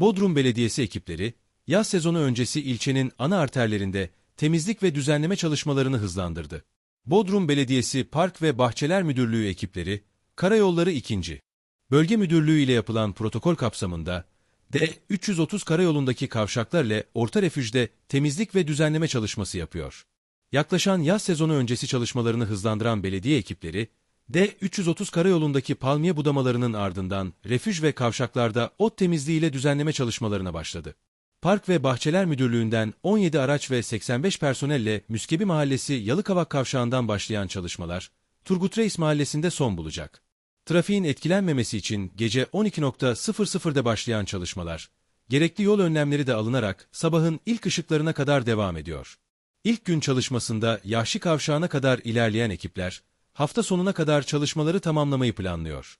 Bodrum Belediyesi ekipleri, yaz sezonu öncesi ilçenin ana arterlerinde temizlik ve düzenleme çalışmalarını hızlandırdı. Bodrum Belediyesi Park ve Bahçeler Müdürlüğü ekipleri, Karayolları 2. Bölge Müdürlüğü ile yapılan protokol kapsamında, D330 karayolundaki kavşaklar ile orta refüjde temizlik ve düzenleme çalışması yapıyor. Yaklaşan yaz sezonu öncesi çalışmalarını hızlandıran belediye ekipleri, D330 karayolundaki palmiye budamalarının ardından refüj ve kavşaklarda ot temizliğiyle düzenleme çalışmalarına başladı. Park ve Bahçeler Müdürlüğü'nden 17 araç ve 85 personelle Müskebi Mahallesi Yalıkavak Kavşağı'ndan başlayan çalışmalar, Turgut Reis Mahallesi'nde son bulacak. Trafiğin etkilenmemesi için gece 12.00'da başlayan çalışmalar, gerekli yol önlemleri de alınarak sabahın ilk ışıklarına kadar devam ediyor. İlk gün çalışmasında Yahşi Kavşağı'na kadar ilerleyen ekipler, hafta sonuna kadar çalışmaları tamamlamayı planlıyor.